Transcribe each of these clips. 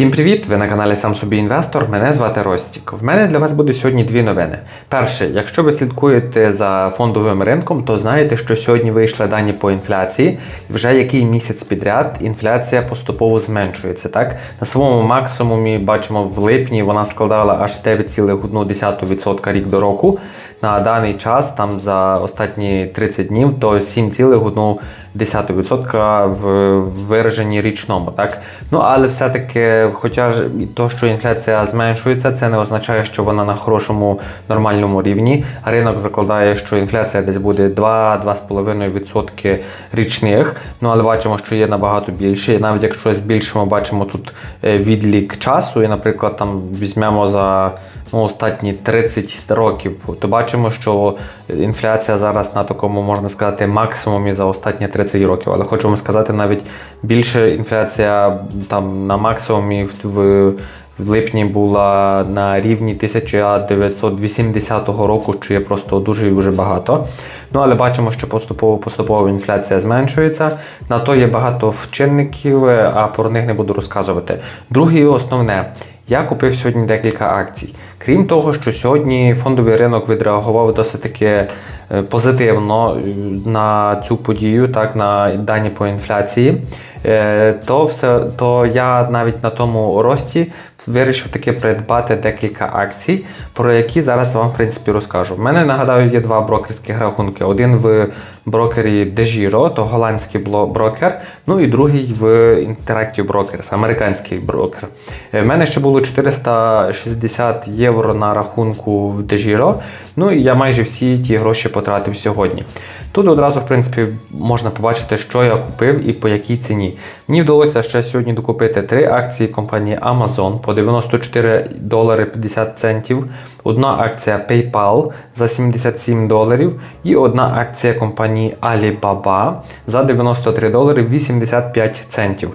Всім привіт! Ви на каналі Сам Собі Інвестор. Мене звати Ростік. В мене для вас буде сьогодні дві новини. Перше, якщо ви слідкуєте за фондовим ринком, то знаєте, що сьогодні вийшли дані по інфляції. Вже який місяць підряд інфляція поступово зменшується. Так на своєму максимумі бачимо в липні вона складала аж 9,1% рік до року. На даний час, там за останні 30 днів, то 7,1% в вираженні річному. Так? Ну але все-таки, хоча ж то, що інфляція зменшується, це не означає, що вона на хорошому нормальному рівні. Ринок закладає, що інфляція десь буде 2-2,5% річних. Ну але бачимо, що є набагато більше. І навіть якщо збільшимо, бачимо тут е, відлік часу, і, наприклад, там візьмемо за ну, останні 30 років, то бачимо, що інфляція зараз на такому можна сказати максимумі за останні 30 років. Але вам сказати, навіть більше інфляція там на максимумі в. в липні була на рівні 1980 року, що є просто дуже дуже багато. Ну але бачимо, що поступово поступово інфляція зменшується. На то є багато вчинників, а про них не буду розказувати. Друге основне, я купив сьогодні декілька акцій. Крім того, що сьогодні фондовий ринок відреагував досить таки позитивно е, на цю подію, так на дані по інфляції. Е, то все, то я навіть на тому рості вирішив таки придбати декілька акцій, про які зараз вам в принципі розкажу. У мене нагадаю є два брокерських рахунки: один в брокері DeGiro, то голландський брокер, ну і другий в Interactive Brokers, американський брокер. У мене ще було 460 євро на рахунку в DeGiro, ну і я майже всі ті гроші потратив сьогодні. Тут одразу, в принципі, можна побачити, що я купив і по якій ціні. Мені вдалося ще сьогодні докупити три акції компанії Amazon по 94 долари 50 центів, одна акція PayPal за 77 доларів і одна акція компанії Alibaba за 93 долари 85 центів.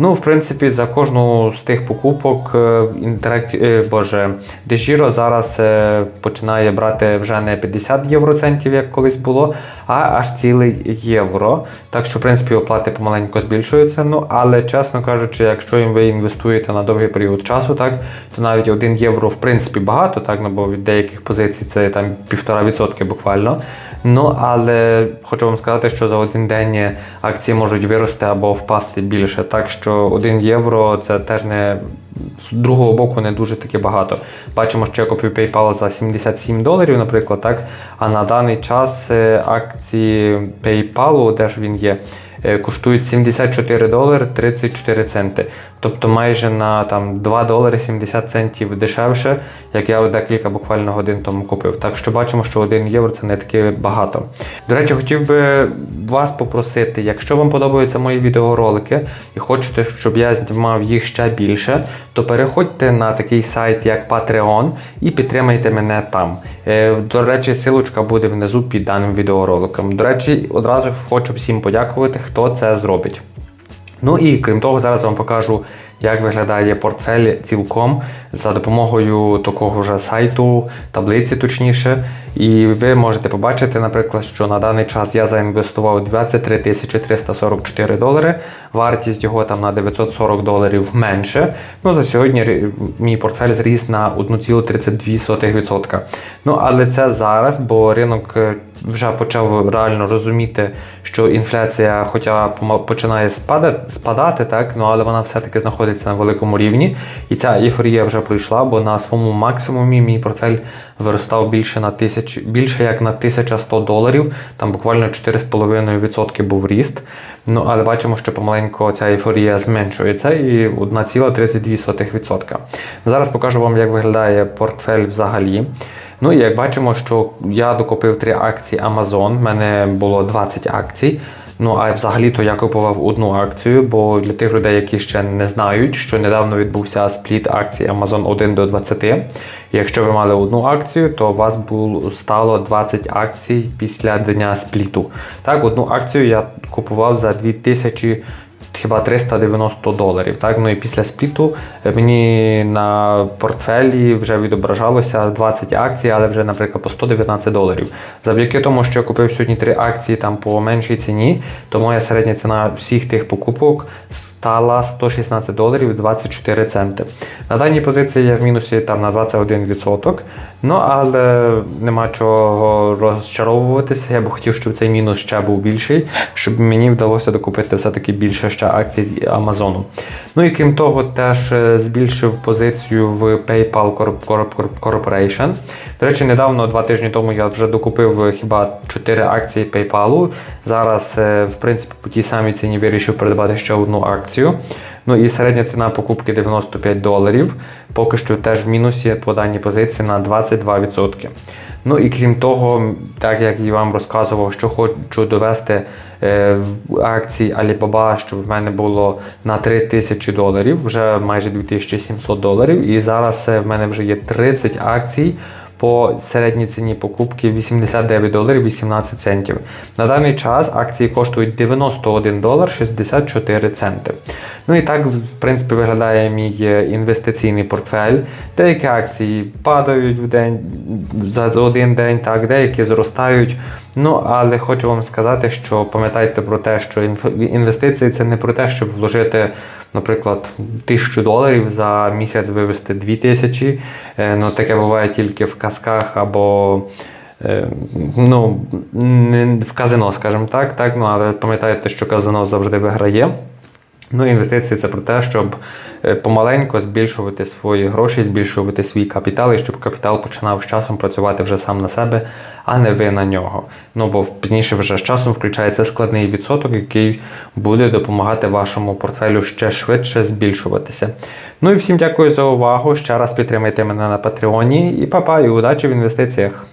Ну, в принципі, за кожну з тих покупок інтеракт... Е, боже, Дежіро зараз е, починає брати вже не 50 євроцентів, як колись було, а аж цілий євро. Так що, в принципі, оплати помаленьку збільшуються. Ну, але, чесно кажучи, якщо ви інвестуєте на довгий період часу, так, то навіть 1 євро в принципі багато, так, ну, бо від деяких позицій це там 1,5% буквально. Ну, але хочу вам сказати, що за один день акції можуть вирости або впасти більше. Так що 1 євро це теж не з другого боку не дуже таки багато. Бачимо, що я купив PayPal за 77 доларів, наприклад, так. А на даний час е, акції PayPal, де ж він є, е, коштують 74 долари 34 центи. Тобто майже на там 2 долари 70 центів дешевше, як я декілька буквально годин тому купив. Так що бачимо, що 1 євро це не таке багато. До речі, хотів би вас попросити, якщо вам подобаються мої відеоролики і хочете, щоб я знімав їх ще більше, то переходьте на такий сайт, як Patreon, і підтримайте мене там. Е, до речі, силочка буде внизу під даним відеороликом. До речі, одразу хочу всім подякувати, хто це зробить. Ну і крім того, зараз вам покажу, як виглядає портфель цілком за допомогою такого ж сайту, таблиці точніше. І ви можете побачити, наприклад, що на даний час я заінвестував 23 344 долари, вартість його там на 940 доларів менше. Ну, За сьогодні мій портфель зріс на 1,32%. Ну, Але це зараз, бо ринок е, вже почав реально розуміти, що інфляція, хоча починає спадати, спадати, так, ну, але вона все-таки знаходиться на великому рівні. І ця ейфорія вже пройшла, бо на своєму максимумі мій портфель виростав більше на тисяч, більше як на 1100 доларів, там буквально 4,5% був ріст. Ну, Але бачимо, що помаленько ця ейфорія зменшується і 1,32%. Зараз покажу вам, як виглядає портфель взагалі. Ну і як бачимо, що я докупив три акції Amazon, в мене було 20 акцій. Ну а взагалі-то я купував одну акцію, бо для тих людей, які ще не знають, що недавно відбувся спліт акцій Amazon 1 до 20. Якщо ви мали одну акцію, то у вас було стало 20 акцій після дня спліту. Так, одну акцію я купував за 2000 хіба 390 доларів. Так? Ну і після спліту е, мені на портфелі вже відображалося 20 акцій, але вже, наприклад, по 119 доларів. Завдяки тому, що я купив сьогодні три акції там по меншій ціні, то моя середня ціна всіх тих покупок стала 116 доларів 24 центи. На даній позиції я в мінусі там на 21%. Ну але нема чого розчаровуватися. Я б хотів, щоб цей мінус ще був більший, щоб мені вдалося докупити все-таки більше ще акцій Амазону. Ну і крім того, теж е, збільшив позицію в PayPal Corp- Corp- Corporation. До речі, недавно, два тижні тому, я вже докупив е, хіба 4 акції PayPal. Зараз, е, в принципі, по тій самій ціні вирішив придбати ще одну акцію. Ну і середня ціна покупки 95 доларів. Поки що теж в мінусі по даній позиції на 22%. Ну і крім того, так як я вам розказував, що хочу довести е, в акції Alibaba, щоб в мене було на 3000 доларів, вже майже 2700 доларів. І зараз е, в мене вже є 30 акцій по середній ціні покупки 89 доларів 18 центів. На даний час акції коштують 91 долар 64 центи. Ну і так, в принципі, виглядає мій е, інвестиційний портфель. Деякі акції падають в день за за один день, так, деякі зростають. Ну, але хочу вам сказати, що пам'ятайте про те, що інвестиції це не про те, щоб вложити наприклад, тисячу доларів за місяць вивести дві тисячі. Е, Ну, таке буває тільки в казках або е, ну, в казино, скажімо так, так. Ну, але пам'ятайте, що казино завжди виграє. Ну, інвестиції це про те, щоб е, помаленько збільшувати свої гроші, збільшувати свій капітал, і щоб капітал починав з часом працювати вже сам на себе, а не ви на нього. Ну бо пізніше вже з часом включається складний відсоток, який буде допомагати вашому портфелю ще швидше збільшуватися. Ну і всім дякую за увагу. Ще раз підтримайте мене на Патреоні і па-па, і удачі в інвестиціях.